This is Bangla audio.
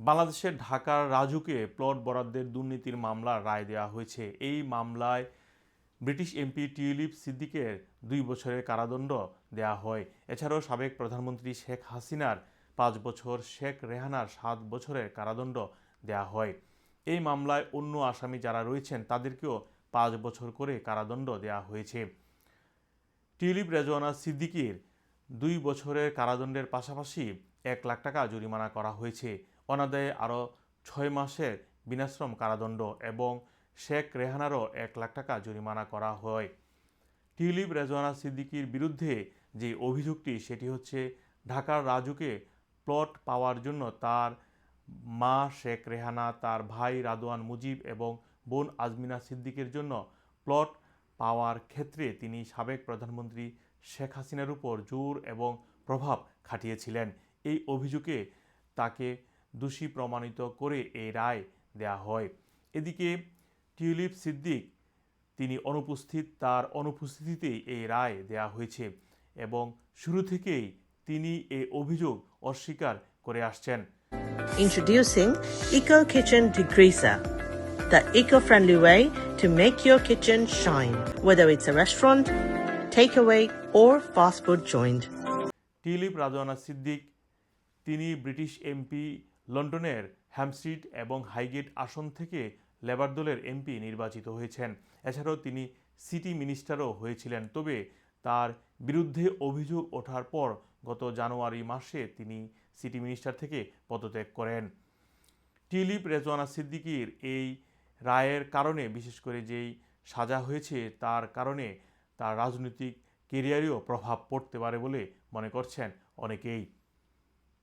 বাংলাদেশের ঢাকার রাজুকে প্লট বরাদ্দের দুর্নীতির মামলার রায় দেওয়া হয়েছে। এই মামলায় ব্রিটিশ এমপি টিউলিপ সিদ্দিকের দুই বছরের কারাদণ্ড দেওয়া হয়। এছাড়াও সাবেক প্রধানমন্ত্রী শেখ হাসিনার পাঁচ বছর, শেখ রেহানার সাত বছরের কারাদণ্ড দেয়া হয়। এই মামলায় অন্য আসামি যারা রয়েছেন, তাদেরকেও পাঁচ বছর করে কারাদণ্ড দেওয়া হয়েছে। টিউলিপ রেজওয়ানা সিদ্দিকির দুই বছরের কারাদণ্ডের পাশাপাশি এক লাখ টাকা জরিমানা করা হয়েছে। অনাদায়ে আরও ছয় মাসের বিনাশ্রম কারাদণ্ড এবং শেখ রেহানারও এক লাখ টাকা জরিমানা করা হয়। টিউলিপ রেজওয়ানা সিদ্দিকির বিরুদ্ধে যে অভিযোগটি, সেটি হচ্ছে ঢাকার রাজুকে প্লট পাওয়ার জন্য তার মা শেখ রেহানা, তার ভাই রাদওয়ান মুজিব এবং বোন আজমিনা সিদ্দিকের জন্য প্লট পাওয়ার ক্ষেত্রে তিনি সাবেক প্রধানমন্ত্রী শেখ হাসিনার উপর জোর এবং প্রভাব খাটিয়েছিলেন। এই অভিযোগে তাকে দোষী প্রমাণিত করে এই রায় দেয়া হয় এদিকে টিউলিপ সিদ্দিক তিনি অনুপস্থিত তার অনুপস্থিতিতেই এই রায় দেয়া হয়েছে এবং শুরু থেকেই তিনি এই অভিযোগ অস্বীকার করে আসছেন Introducing Eco Kitchen Degreaser, the eco-friendly way to make your kitchen shine, whether it's a restaurant, takeaway, or fast food joint. Tulip Rizwana Siddiq তিনি ব্রিটিশ এমপি লন্ডনের হ্যামস্ট্রিট এবং হাইগেট আসন থেকে লেবার দলের এমপি নির্বাচিত হয়েছেন। এছাড়াও তিনি সিটি মিনিস্টারও হয়েছিলেন, তবে তার বিরুদ্ধে অভিযোগ ওঠার পর গত জানুয়ারি মাসে তিনি সিটি মিনিস্টার থেকে পদত্যাগ করেন। টিলিপ রেজওয়ানা সিদ্দিকির এই রায়ের কারণে, বিশেষ করে যেই সাজা হয়েছে, তার কারণে তার রাজনৈতিক কেরিয়ারেও প্রভাব পড়তে পারে বলে মনে করছেন অনেকেই।